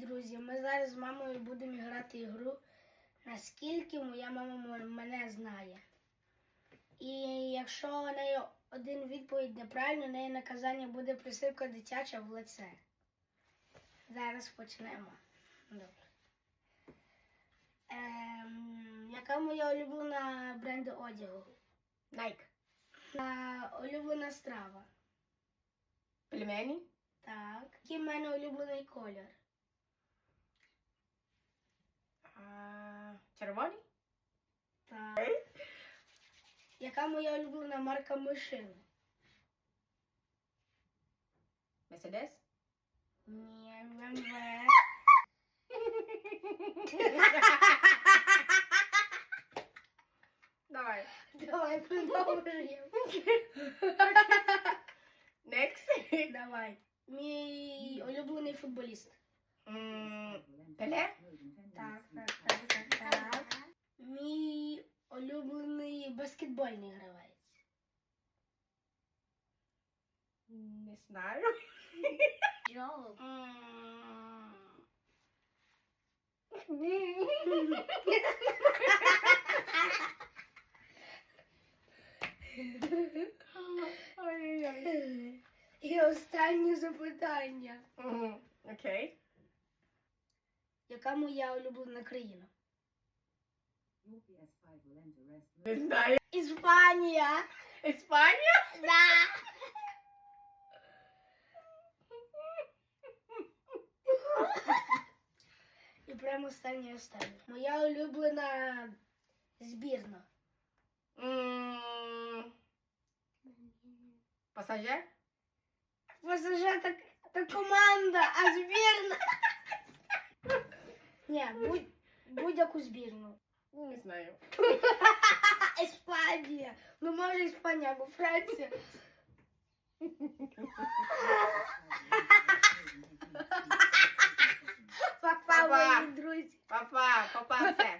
друзі! Ми зараз з мамою будемо грати ігру, наскільки моя мама мене знає. І якщо у неї один відповідь неправильно, у неї наказання буде присипка дитяча в лице. Зараз почнемо. Добре. Ем, яка моя улюблена бренд одягу? Nike. Е, улюблена страва. Пельмені. Так. Який в мене улюблений колір? червоні. Так. Яка моя улюблена марка машини? Мерседес. Ні, БМВ. Давай. Давай продовжуємо. Next. Давай. Мій улюблений футболіст. М, Пеле. Улюблений баскетбольний гравець. Не знаю. М, Ой-ой-ой. І останнє запитання. Окей. Яка моя улюблена країна? Не знаю. Іспанія. Іспанія? Да. І прямо останнє останнє. Моя улюблена збірна. М, Пасажир? Пасажир так, то команда, а збірна. Ні, будь, будь-яку збірну. Не знаю. Іспанія. Ну може Іспанія або Франція. Папа, Папа. мої друзі. Папа, попався.